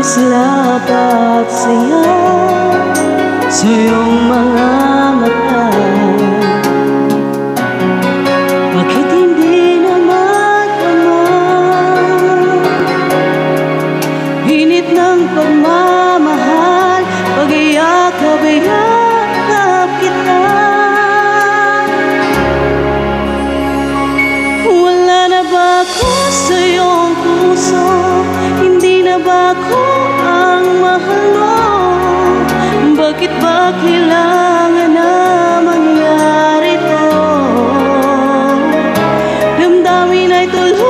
kislap at saya Sa iyong mga mata puso? Hindi na ba ako ang mahal mo? Bakit ba kailangan na mangyari to? Damdamin ay tuluyan